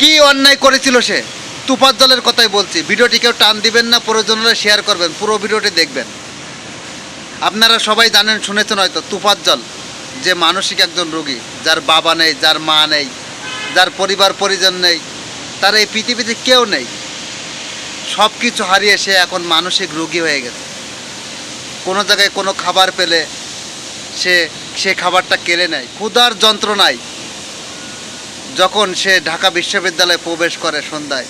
কি অন্যায় করেছিল সে? তুফাত জলের কথাই বলছি। ভিডিওটি কেউ টান দিবেন না প্রয়োজন হলে শেয়ার করবেন, পুরো ভিডিওটি দেখবেন। আপনারা সবাই জানেন, শুনেছেন হয়তো তুফাত জল যে মানসিক একজন রোগী, যার বাবা নেই, যার মা নেই, যার পরিবার, পরিজন নেই, তার এই পৃথিবীতে কেউ নেই। সব কিছু হারিয়ে সে এখন মানসিক রোগী হয়ে গেছে। কোনো জায়গায় কোনো খাবার পেলে সে সে খাবারটা কেড়ে নেয়। ক্ষুধার যন্ত্রণায় যখন সে ঢাকা বিশ্ববিদ্যালয়ে প্রবেশ করে সন্ধ্যায়,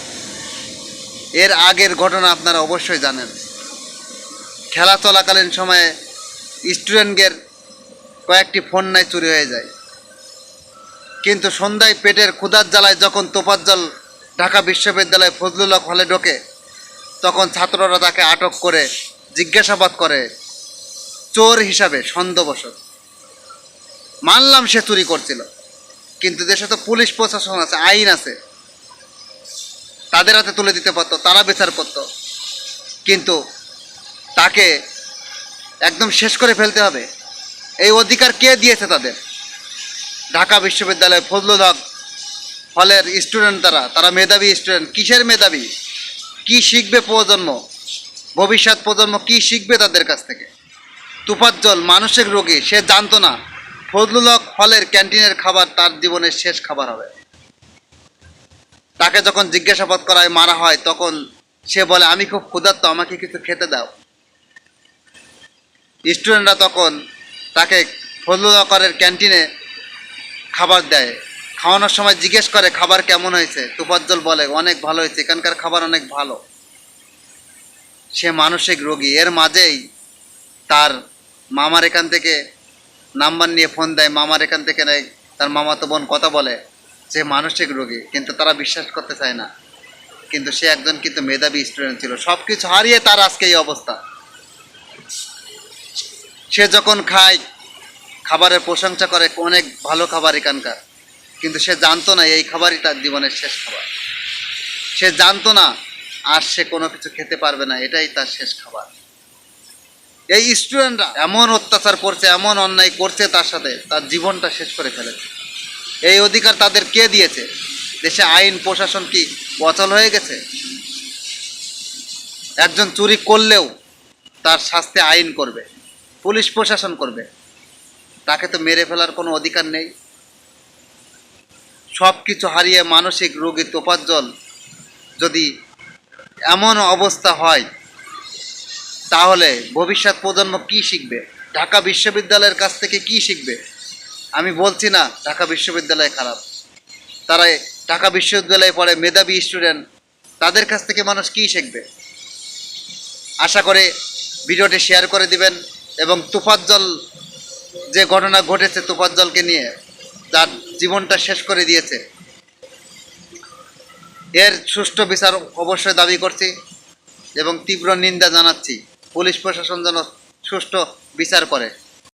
এর আগের ঘটনা আপনারা অবশ্যই জানেন। খেলা চলাকালীন সময়ে স্টুডেন্টদের কয়েকটি ফোন নাই চুরি হয়ে যায়। কিন্তু সন্ধ্যায় পেটের ক্ষুধার জ্বালায় যখন তোপার জল ঢাকা বিশ্ববিদ্যালয়ে ফজলুল হলে ঢোকে, তখন ছাত্ররা তাকে আটক করে জিজ্ঞাসাবাদ করে, চোর হিসাবে সন্দেহবশত মানলাম সে চুরি করছিল। কিন্তু দেশে তো পুলিশ প্রশাসন আছে, আইন আছে। তাদের হাতে তুলে দিতে পারতো, তারা বিচার করতো। কিন্তু তাকে একদম শেষ করে ফেলতে হবে। এই অধিকার কে দিয়েছে তাদের? ঢাকা বিশ্ববিদ্যালয় ফজলুল হক হলের স্টুডেন্ট তারা তারা মেধাবী স্টুডেন্ট কিসের মেধাবী? কি শিখবে প্রজন্ম? ভবিষ্যৎ প্রজন্ম কি শিখবে তাদের কাছ থেকে? তুফাজ্জল, মানসিক রোগী, সে জানতো না। ফজলুল হক হলের ক্যান্টিনের খাবার তার জীবনের শেষ খাবার হবে। তাকে যখন জিজ্ঞাসাবাদ করায় মারা হয়, তখন সে বলে, আমি খুব ক্ষুধার্ত, আমাকে কিছু খেতে দাও। স্টুডেন্টরা তখন তাকে ফজলুল হকরের ক্যান্টিনে খাবার দেয়। খাওয়ানোর সময় জিজ্ঞেস করে, খাবার কেমন হয়েছে? তুফাজ্জল বলে, অনেক ভালো হয়েছে, এখানকার খাবার অনেক ভালো। সে মানসিক রোগী। এর মাঝেই তার মামার এখান থেকে নাম্বার নিয়ে ফোন দেয়, মামার এখান থেকে নেয়, তার মামাতো বোন কথা বলে যে মানসিক রোগী, কিন্তু তারা বিশ্বাস করতে চায় না। কিন্তু সে একজন কিন্তু মেধাবী স্টুডেন্ট ছিল সব কিছু হারিয়ে তার আজকে এই অবস্থা। সে যখন খায়, খাবারের প্রশংসা করে, অনেক ভালো খাবার এখানকার, কিন্তু সে জানতো না এই খাবারই তার জীবনের শেষ খাবার। সে জানতো না, আর সে কোনো কিছু খেতে পারবে না, এটাই তার শেষ খাবার। এই স্টুডেন্টরা এমন অত্যাচার করছে, এমন অন্যায় করছে তার সাথে, তার জীবনটা শেষ করে ফেলেছে। এই অধিকার তাদের কে দিয়েছে? দেশে আইন, প্রশাসন কি অচল হয়ে গেছে? একজন চুরি করলেও তার শাস্তি আইন করবে, পুলিশ প্রশাসন করবে। তাকে তো মেরে ফেলার কোনো অধিকার নেই। সব কিছু হারিয়ে মানসিক রোগী তোপাজ্জল যদি এমন অবস্থা হয় তাহলে ভবিষ্যৎ প্রজন্ম কি শিখবে? ঢাকা বিশ্ববিদ্যালয়ের কাছ থেকে কি শিখবে? আমি বলছি না, ঢাকা বিশ্ববিদ্যালয় খারাপ। তারা ঢাকা বিশ্ববিদ্যালয়ে পড়ে মেধাবী স্টুডেন্ট, তাদের কাছ থেকে মানুষ কি শিখবে? আশা করে ভিডিওটি শেয়ার করে দিবেন এবং তুফাজ্জল যে ঘটনা ঘটেছে তুফাজ্জলকে নিয়ে তার জীবনটা শেষ করে দিয়েছে। এর সুষ্ঠু বিচার অবশ্যই দাবি করছি এবং তীব্র নিন্দা জানাচ্ছি। পুলিশ প্রশাসন যেন সুষ্ঠু বিচার করে।